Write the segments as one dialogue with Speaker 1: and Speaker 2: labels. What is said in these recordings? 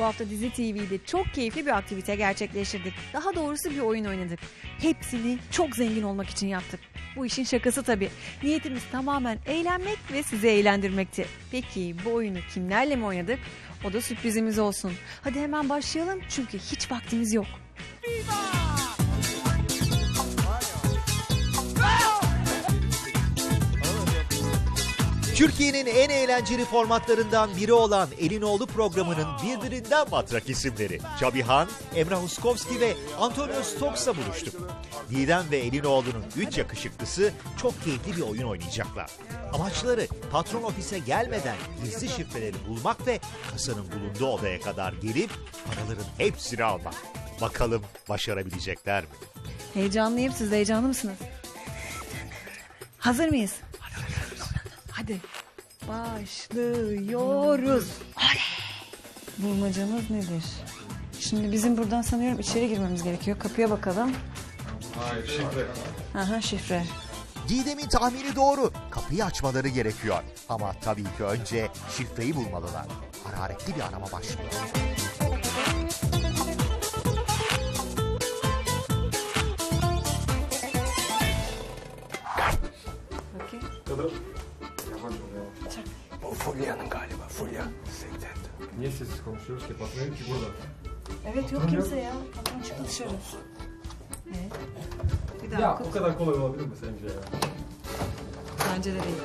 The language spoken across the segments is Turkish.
Speaker 1: Bu hafta Dizi TV'de çok keyifli bir aktivite gerçekleştirdik. Daha doğrusu bir oyun oynadık. Hepsini çok zengin olmak için yaptık. Bu işin şakası tabii. Niyetimiz tamamen eğlenmek ve sizi eğlendirmekti. Peki bu oyunu kimlerle mi oynadık? O da sürprizimiz olsun. Hadi hemen başlayalım çünkü hiç vaktimiz yok.
Speaker 2: Türkiye'nin en eğlenceli formatlarından biri olan Elinoğlu programının birbirinden matrak isimleri. Çabihan, Emrah Uskovski ve Antonio Stokes'la buluştuk. Didem ve Elinoğlu'nun üç yakışıklısı çok keyifli bir oyun oynayacaklar. Amaçları patron ofise gelmeden gizli şifreleri bulmak ve kasanın bulunduğu odaya kadar gelip paraların hepsini almak. Bakalım başarabilecekler mi?
Speaker 1: Heyecanlıyım. Siz heyecanlı mısınız? Hazır mıyız? Başlıyoruz. Oley! Bulmacamız nedir? Şimdi bizim buradan sanıyorum içeri girmemiz gerekiyor. Kapıya bakalım.
Speaker 3: Hayır şifre.
Speaker 1: Aha şifre.
Speaker 2: Didem'in tahmini doğru. Kapıyı açmaları gerekiyor. Ama tabii ki önce şifreyi bulmalılar. Hararetli bir arama başlıyor.
Speaker 3: Niye sessiz konuşuyoruz ki? Patron ki burada.
Speaker 1: Evet yok kimse ya. Patron çıktı dışarı. Evet. Bir daha
Speaker 3: Ya
Speaker 1: okut.
Speaker 3: o kadar kolay olabilir mi sence ya?
Speaker 1: Bence de değil.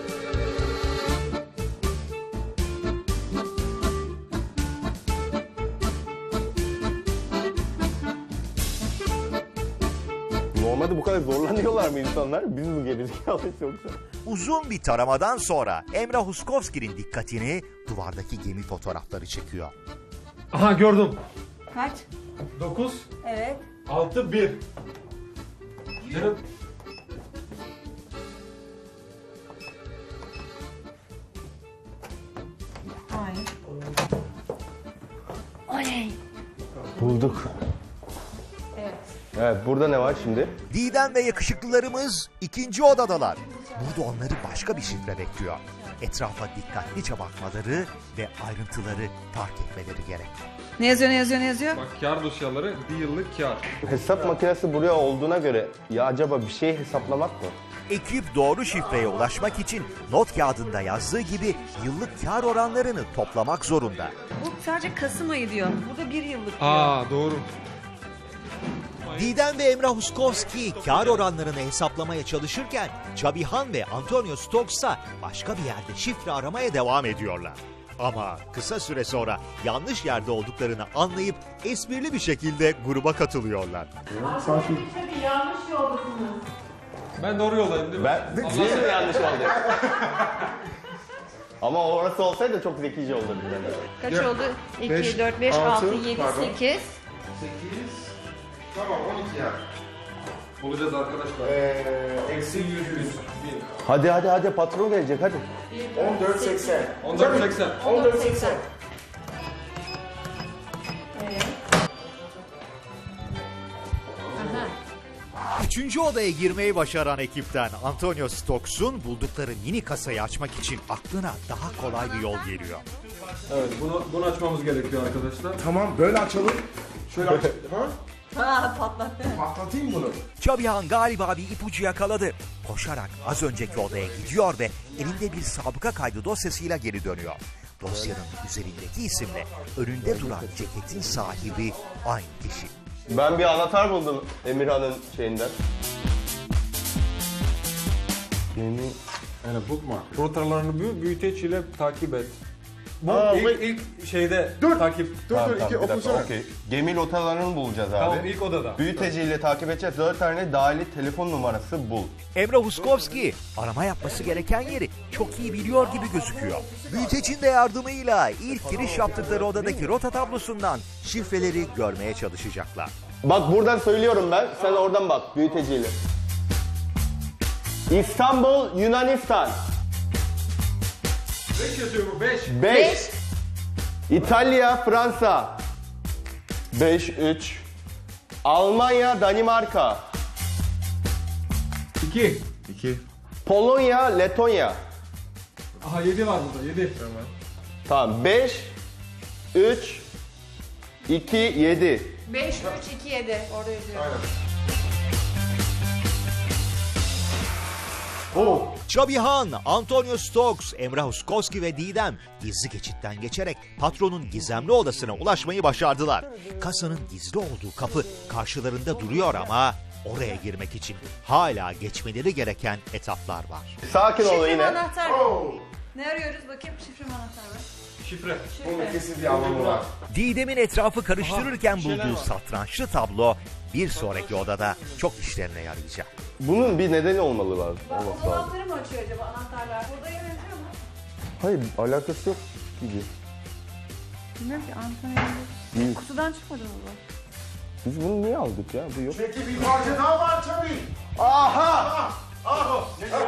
Speaker 4: Normalde bu kadar zorlanıyorlar mı insanlar? Biz mi gerizekalıyız yoksa?
Speaker 2: Uzun bir taramadan sonra Emrah Uskovski'nin dikkatini duvardaki gemi fotoğrafları çekiyor.
Speaker 3: Aha gördüm.
Speaker 1: Kaç?
Speaker 3: 9,
Speaker 1: Evet.
Speaker 3: 6, 1. Canım.
Speaker 1: Hayır. Oley.
Speaker 4: Bulduk.
Speaker 1: Evet.
Speaker 4: Burada ne var şimdi?
Speaker 2: Didem ve yakışıklılarımız ikinci odadalar. Burada onları başka bir şifre bekliyor. Etrafa dikkatlice bakmaları ve ayrıntıları fark etmeleri gerek.
Speaker 1: Ne yazıyor ne yazıyor ne yazıyor?
Speaker 3: Bak kar dosyaları bir yıllık kar.
Speaker 4: Hesap makinesi buraya olduğuna göre ya acaba bir şey hesaplamak mı?
Speaker 2: Ekip doğru şifreye ulaşmak için not kağıdında yazdığı gibi yıllık kar oranlarını toplamak zorunda.
Speaker 1: Bu sadece Kasım ayı diyor. Burada bir yıllık diyor.
Speaker 3: Aa doğru.
Speaker 2: Didem ve Emrah Uskovski kar oranlarını hesaplamaya çalışırken Çabihan ve Antonio Stokes'a başka bir yerde şifre aramaya devam ediyorlar. Ama kısa süre sonra yanlış yerde olduklarını anlayıp esprili bir şekilde gruba katılıyorlar.
Speaker 3: Ben doğru yoldayım değil mi?
Speaker 4: Ben mi yanlış oldu? Ama orası olsaydı çok zekice olurdu bence.
Speaker 1: Kaç oldu? 2,
Speaker 5: beş,
Speaker 1: 4, 5,
Speaker 5: altı,
Speaker 1: 6, 7,
Speaker 5: pardon.
Speaker 1: 8.
Speaker 5: Tamam 12 yani.
Speaker 3: Bulacağız arkadaşlar.
Speaker 5: Ee, eksi 100 100.
Speaker 4: Hadi hadi hadi patron gelecek hadi.
Speaker 5: 14 80.
Speaker 3: 14 80.
Speaker 5: 14 80.
Speaker 2: Üçüncü odaya girmeyi başaran ekipten Antonio Stokes'un buldukları mini kasayı açmak için aklına daha kolay bir yol geliyor.
Speaker 3: Evet bunu, bunu açmamız gerekiyor arkadaşlar.
Speaker 5: Tamam böyle açalım. Şöyle aç. ha?
Speaker 1: Ha patlattı.
Speaker 5: Patlatayım bunu.
Speaker 2: Çabihan galiba bir ipucu yakaladı. Koşarak az önceki odaya gidiyor ve elinde bir sabıka kaydı dosyasıyla geri dönüyor. Dosyanın üzerindeki isimle önünde duran ceketin sahibi aynı kişi.
Speaker 4: Ben bir anahtar buldum Emirhan'ın şeyinden. Yeni...
Speaker 3: Yani bookmark. Rotalarını büyü, büyüteç ile takip et. Bu
Speaker 4: Aa,
Speaker 3: ilk, ilk şeyde
Speaker 5: Dur.
Speaker 3: takip.
Speaker 5: Dur
Speaker 4: Tamam,
Speaker 5: dur
Speaker 4: tamam,
Speaker 5: iki
Speaker 4: bir dakika, okey. Gemi lotalarını bulacağız abi.
Speaker 3: Tamam ilk odada.
Speaker 4: Büyüteciyle takip edeceğiz. 4 tane dahili telefon numarası bul.
Speaker 2: Emrah Uskovski arama yapması gereken yeri çok iyi biliyor gibi gözüküyor. Büyütecin de yardımıyla ilk giriş yaptıkları odadaki rota tablosundan şifreleri görmeye çalışacaklar.
Speaker 4: Bak buradan söylüyorum ben. Sen oradan bak büyüteciyle. İstanbul, Yunanistan.
Speaker 3: 5 yazıyor bu 5.
Speaker 4: 5. İtalya, Fransa. 5, 3. Almanya, Danimarka.
Speaker 3: 2.
Speaker 5: 2.
Speaker 4: Polonya, Letonya.
Speaker 3: Aha 7 var burada 7.
Speaker 4: Tamam 5, 3, 2, 7.
Speaker 1: 5, 3, 2, 7. Orada yazıyor.
Speaker 2: Çabihan, Antonio Stokes, Emrah Uskoski ve Didem gizli geçitten geçerek patronun gizemli odasına ulaşmayı başardılar. Kasanın gizli olduğu kapı karşılarında duruyor ama oraya girmek için hala geçmeleri gereken etaplar var.
Speaker 4: Sakin ol
Speaker 1: Şifrem
Speaker 4: yine.
Speaker 1: anahtar.
Speaker 5: Oh.
Speaker 1: Ne arıyoruz bakayım şifrem anahtar var.
Speaker 3: Şifre.
Speaker 5: Bunun kesin bir anlamı var.
Speaker 2: Didem'in etrafı karıştırırken bulduğu satrançlı tablo bir sonraki odada çok işlerine yarayacak.
Speaker 4: Bunun bir nedeni olmalı lazım.
Speaker 1: Bak o anahtarı mı açıyor acaba anahtarlar? Burada yer yazıyor mu?
Speaker 4: Hayır alakası yok gibi.
Speaker 1: Bilmiyorum ki anahtar
Speaker 4: Değil.
Speaker 1: Kutudan çıkmadı mı bu?
Speaker 4: Biz bunu niye aldık ya? Bu yok.
Speaker 5: Peki bir parça daha var tabii.
Speaker 4: Aha!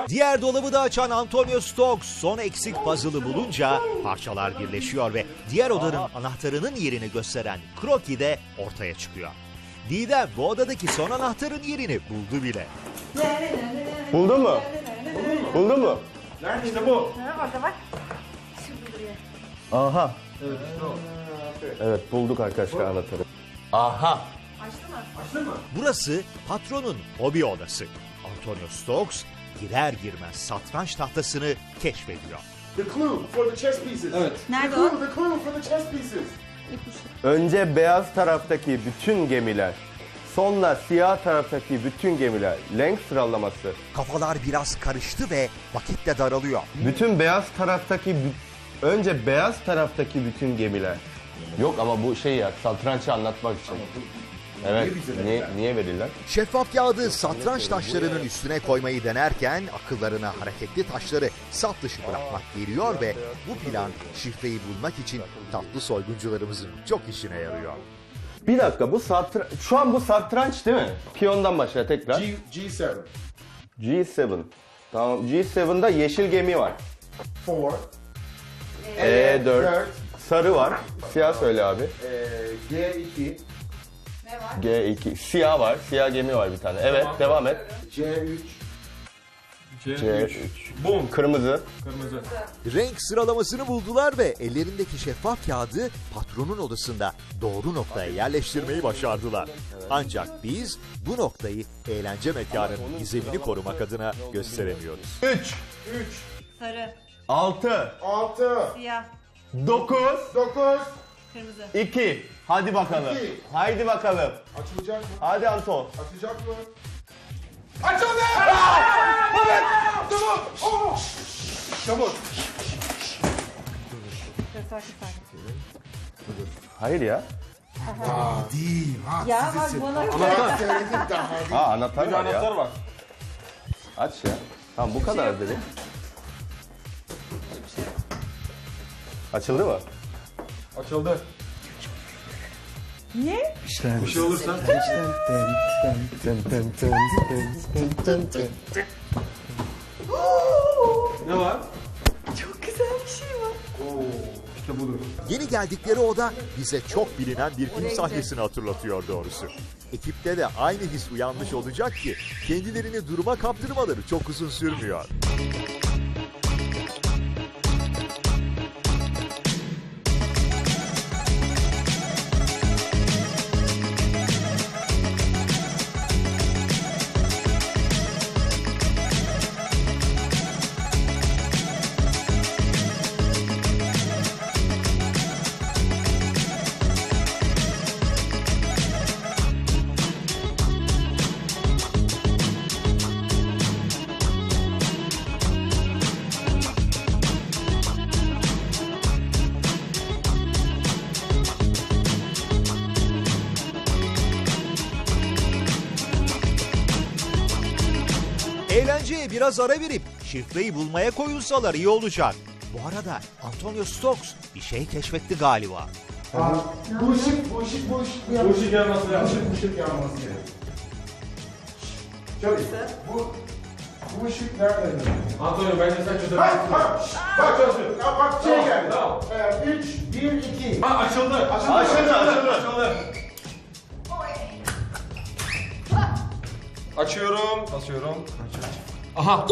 Speaker 2: Diğer dolabı da açan Antonio Stokes son eksik puzzle'ı bulunca parçalar birleşiyor ve diğer odanın anahtarının yerini gösteren kroki de ortaya çıkıyor. Didem bu odadaki son anahtarın yerini buldu bile.
Speaker 4: Buldun mu? Buldun mu?
Speaker 5: Nerede işte bu?
Speaker 1: Orada bak.
Speaker 4: Aha. Evet bulduk arkadaşlar anahtarı. Aha.
Speaker 1: Açtı mı?
Speaker 2: Burası patronun hobi odası. Antonio Stokes girer girmez satranç tahtasını keşfediyor.
Speaker 5: The clue for the chess pieces. Evet.
Speaker 1: Nerede
Speaker 5: the
Speaker 1: o?
Speaker 5: clue, The clue for the chess pieces.
Speaker 4: Önce beyaz taraftaki bütün gemiler, sonra siyah taraftaki bütün gemiler. Renk sıralaması.
Speaker 2: Kafalar biraz karıştı ve vakit de daralıyor.
Speaker 4: Bütün beyaz taraftaki önce beyaz taraftaki bütün gemiler. Yok ama bu şey ya satrançı anlatmak için. Evet. Niye, niye verirler?
Speaker 2: Şeffaf kağıdı satranç taşlarının üstüne koymayı denerken akıllarına hareketli taşları saf dışı bırakmak geliyor ve bu plan şifreyi bulmak için tatlı soyguncularımızın çok işine yarıyor.
Speaker 4: Bir dakika bu satranç şu an bu satranç değil mi? Piyondan başla tekrar.
Speaker 5: G, G7.
Speaker 4: G7. Tamam G7'da yeşil gemi var.
Speaker 5: 4.
Speaker 4: E4.
Speaker 5: 4.
Speaker 4: Sarı var. Siyah söyle abi.
Speaker 5: Ee, G2.
Speaker 4: G2. Siyah var. Siyah gemi var bir tane. Evet devam et.
Speaker 5: C3.
Speaker 4: C3.
Speaker 3: Bum.
Speaker 4: Kırmızı.
Speaker 3: Kırmızı.
Speaker 2: Renk sıralamasını buldular ve ellerindeki şeffaf kağıdı patronun odasında doğru noktaya yerleştirmeyi başardılar. Ancak biz bu noktayı eğlence mekanının gizemini korumak adına gösteremiyoruz.
Speaker 4: 3.
Speaker 5: 3.
Speaker 1: Sarı,
Speaker 4: 6.
Speaker 5: 6.
Speaker 1: siyah,
Speaker 4: 9.
Speaker 5: 9.
Speaker 1: kırmızı.
Speaker 4: 2. Hadi bakalım.
Speaker 5: İki.
Speaker 4: Haydi bakalım.
Speaker 5: Açılacak mı?
Speaker 4: Hadi Anton.
Speaker 5: Açacak mı? Açıldı! Evet! Tamam! Oh! Çabuk.
Speaker 1: Sakin sakin.
Speaker 4: Hayır ya.
Speaker 5: Değil. Ha,
Speaker 1: Ya bak bana
Speaker 5: Ben söyledim daha değil.
Speaker 4: Ha anahtar
Speaker 3: Bir
Speaker 4: var
Speaker 3: anahtar
Speaker 4: ya.
Speaker 3: var.
Speaker 4: Aç ya. Tamam bu kadar dedi. Açıldı mı?
Speaker 3: Açıldı.
Speaker 1: Niye?
Speaker 3: Bir şey olursa. ne var?
Speaker 1: Çok güzel bir şey var.
Speaker 3: İşte budur.
Speaker 2: Yeni geldikleri oda bize çok bilinen bir film sahnesini hatırlatıyor doğrusu. Ekipte de aynı his uyanmış olacak ki kendilerini duruma kaptırmaları çok uzun sürmüyor. Eğlenceye biraz ara verip şifreyi bulmaya koyulsalar iyi olacak. Bu arada Antonio Stokes bir şey keşfetti galiba.
Speaker 5: Aa, Bu ışık, bu ışık, bu ışık.
Speaker 3: Bu ışık yanması lazım.
Speaker 5: Işık, ışık yanması. Şöyle, bu, bu ışık nerede?
Speaker 3: Antonio bence sen çözebilirsin.
Speaker 5: Ha, ha, bak,
Speaker 3: Çözdüm.
Speaker 5: ya bak şey geldi.
Speaker 3: tamam.
Speaker 5: Ee, 3, 1, 2.
Speaker 3: Ha açıldı.
Speaker 5: Açıldı,
Speaker 3: Açıldı.
Speaker 5: açıldı.
Speaker 3: Açıldı. Açıyorum. Basıyorum. Aha.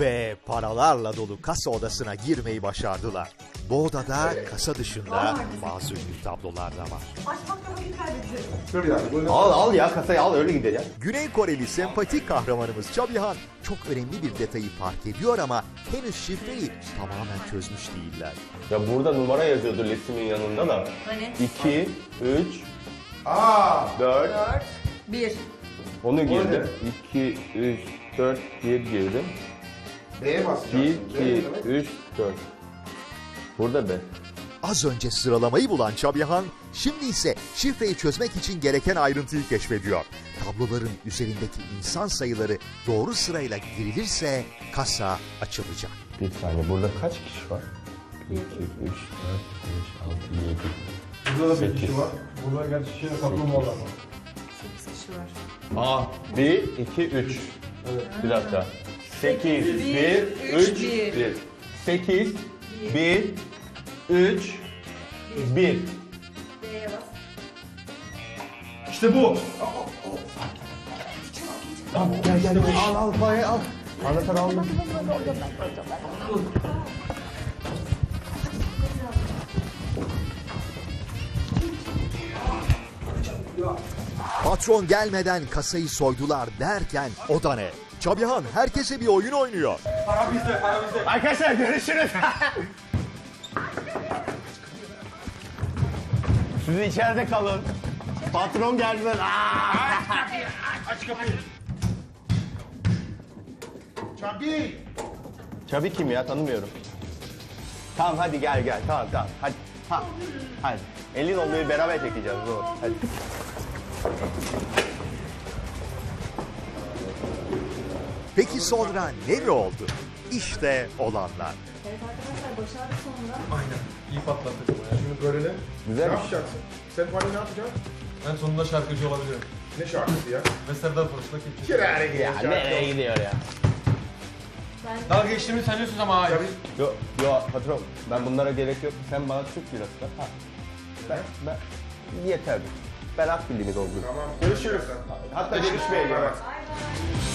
Speaker 2: Ve paralarla dolu kasa odasına girmeyi başardılar. Bu odada kasa dışında bazı ünlü tablolar da var.
Speaker 5: Dur bir dakika. Bunu
Speaker 4: Al al ya kasayı al öyle gidelim.
Speaker 2: Güney Koreli sempatik kahramanımız Çabihan çok önemli bir detayı fark ediyor ama henüz şifreyi tamamen çözmüş değiller.
Speaker 4: Ya burada numara yazıyordu listimin yanında da.
Speaker 1: Hani?
Speaker 4: 2, 3,
Speaker 5: Aa!
Speaker 4: 4,
Speaker 1: 4, 1.
Speaker 4: onu girdim. 2, 3, 4, 1 girdim.
Speaker 5: B'ye
Speaker 4: 1,
Speaker 5: basacaksın.
Speaker 4: 2, 3, 4. Burada be.
Speaker 2: Az önce sıralamayı bulan Çabihan şimdi ise şifreyi çözmek için gereken ayrıntıyı keşfediyor. Tabloların üzerindeki insan sayıları doğru sırayla girilirse kasa açılacak.
Speaker 4: Bir saniye burada kaç kişi var? 2, 3, 4, 5, 6, 7.
Speaker 3: Burada da bir
Speaker 4: Sekiz.
Speaker 3: kişi var. Burada gerçi şey kaplumbağalar var.
Speaker 1: 8 kişi var.
Speaker 4: Aa, 1, 2, 3. Bir dakika. 8, 1, 3, 1. 8, 1, 3, 1.
Speaker 3: İşte bu.
Speaker 4: Gel gel gel. Al al parayı al. Anahtarı aldım.
Speaker 2: Patron gelmeden kasayı soydular derken o da ne? Çabihan herkese bir oyun oynuyor.
Speaker 4: Arkadaşlar görüşürüz. Siz içeride kalın. Patron geldiler. Aa!
Speaker 5: Çabi!
Speaker 4: Çabi kim ya tanımıyorum. Tamam hadi gel gel tamam tamam hadi. Ha, hadi. Elin olmayı beraber çekeceğiz doğru. Hadi.
Speaker 2: Peki sonra ne oldu? İşte olanlar.
Speaker 3: İyi patlattık bunu ya.
Speaker 5: Şimdi görelim.
Speaker 4: Güzel
Speaker 5: Ne yapacaksın? Sen bana ne yapacaksın?
Speaker 3: En sonunda şarkıcı olabilirim.
Speaker 5: Ne şarkısı ya?
Speaker 3: Ve Serdar Fırç'la kim?
Speaker 5: Kirare
Speaker 4: Ya
Speaker 5: gideceğim.
Speaker 4: nereye gidiyor ya?
Speaker 3: Dalga geçtiğimi sanıyorsunuz ama hayır.
Speaker 4: Yo, yo patron ben bunlara gerek yok. Sen bana Türk lirası ver. Ha. Ben, ben yeter. Ben Akbil'imiz oldum.
Speaker 5: Tamam. Görüşürüz.
Speaker 4: Hatta görüşmeyelim.
Speaker 5: Evet.